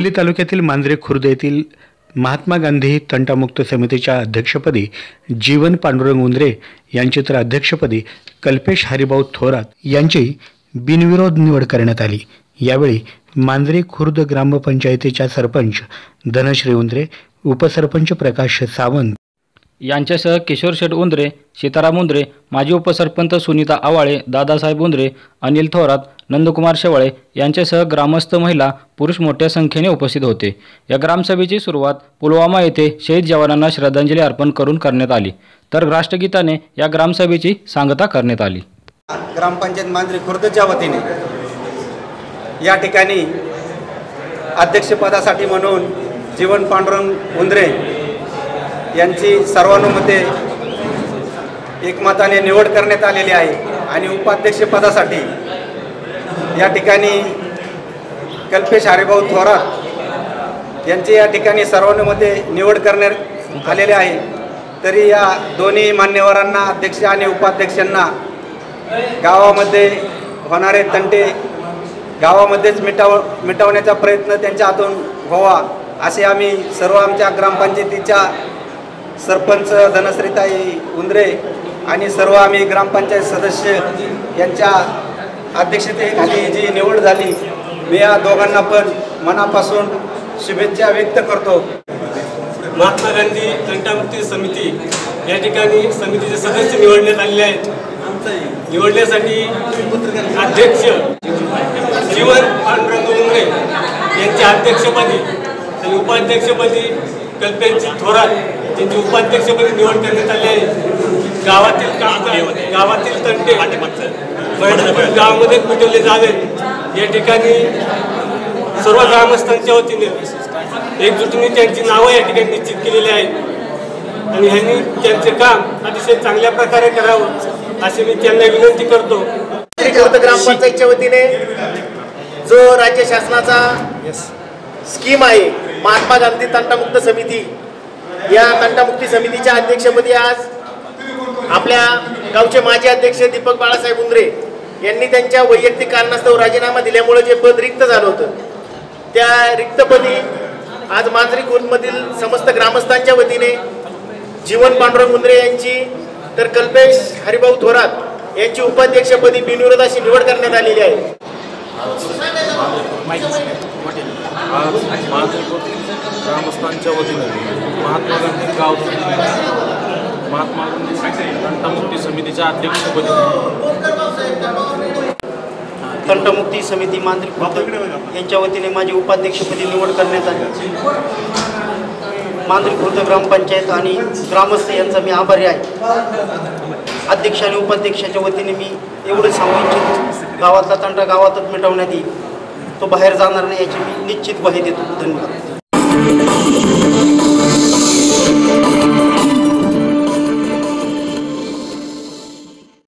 हिंगोली तालुक्यातील मांजरे खुर्द येथील महात्मा गांधी तंटामुक्त समितीच्या अध्यक्षपदी जीवन पांडुरंग उंद्रे यांची तर अध्यक्षपदी कल्पेश हरिभाऊ थोरात यांची बिनविरोध निवड करण्यात आली. यावेळी मांजरे खुर्द ग्रामपंचायतीच्या सरपंच धनश्री उंद्रे उपसरपंच प्रकाश सावंत यांच्यासह किशोर शेठ उंद्रे सीताराम उंद्रे माजी उपसरपंच सुनीता आवाळे दादासाहेब उंद्रे अनिल थोरात नंदकुमार शेवाळे यांच्यासह ग्रामस्थ महिला पुरुष मोठ्या संख्येने उपस्थित होते. या ग्रामसभेची सुरुवात पुलवामा येथे शहीद जवानांना श्रद्धांजली अर्पण करून करण्यात आली. तर राष्ट्रगीताने या ग्रामसभेची सांगता करण्यात आली. ग्रामपंचायत मांजरी खुर्दच्या वतीने या ठिकाणी अध्यक्षपदासाठी म्हणून जीवन पांडुरंग उंद्रे यांची सर्वानुमते एकमताने निवड करण्यात आलेली आहे आणि उपाध्यक्षपदासाठी या ठिकाणी कल्पेश हरिभाऊ थोरात यांची या ठिकाणी सर्वानुमते निवड करण्यात आलेले आहे. तरी या दोन्ही मान्यवरांना अध्यक्ष आणि उपाध्यक्षांना गावामध्ये होणारे तंटे गावामध्येच मिटाव मिटवण्याचा प्रयत्न त्यांच्या हातून व्हावा असे आम्ही सर्व आमच्या ग्रामपंचायतीच्या सरपंच धनश्रीताई उंद्रे आणि सर्व आम्ही ग्रामपंचायत सदस्य यांच्या अध्यक्षतेखाली जी निवड झाली मी या दोघांना पण मनापासून शुभेच्छा व्यक्त करतो. महात्मा गांधी कंटामुक्ती समिती या ठिकाणी समितीचे सदस्य निवडण्यात आलेले आहेत. निवडण्यासाठी अध्यक्ष जीवन पांडुरंग उमरे यांच्या अध्यक्षपदी आणि उपाध्यक्षपदी कल्पेशजी थोरात यांची उपाध्यक्षपदी निवड करण्यात आली आहे गावातील काम गावातील तंटे गावामध्ये मिटवले जावेत या ठिकाणी सर्व ग्रामस्थांच्या वतीने एकजुटीने त्यांची नावं या ठिकाणी निश्चित केलेली आहेत. आणि ह्यांनी त्यांचे काम अतिशय चांगल्या प्रकारे करावं अशी मी त्यांना विनंती करतो. ग्रामपंचायतच्या वतीने जो राज्य शासनाचा स्कीम आहे महात्मा गांधी तंटामुक्त समिती या तंटामुक्ती समितीच्या अध्यक्षपदी आज आपल्या गावचे माजी अध्यक्ष दीपक बाळासाहेब उंद्रे यांनी त्यांच्या वैयक्तिक कारणास्तव राजीनामा दिल्यामुळे जे पद रिक्त झालं होतं त्या रिक्तपदी आज मांजरी खुर्दमधील समस्त ग्रामस्थांच्या वतीने जीवन पांडुरंग मुंद्रे यांची तर कल्पेश हरिभाऊ थोरात यांची उपाध्यक्षपदी बिनविरोधाशी निवड करण्यात आलेली आहे. आज ग्रामस्थांच्या वतीने महात्मा गांधी गाव महात्मा गांधी तंटामुक्ती समितीच्या अध्यक्षपदी तंटमुक्ती समिती मांत्रिक यांच्या वतीने माझी उपाध्यक्षपदी निवड करण्यात आली. मांत्रिक वृद्ध ग्रामपंचायत आणि ग्रामस्थ यांचा मी आभारी आहे. अध्यक्ष आणि उपाध्यक्षाच्या वतीने मी एवढं सांगू इच्छितो. गावातला तंटा गावातच मिटवण्यात येईल. तो बाहेर जाणार नाही याची मी निश्चित ग्वाही देतो. धन्यवाद.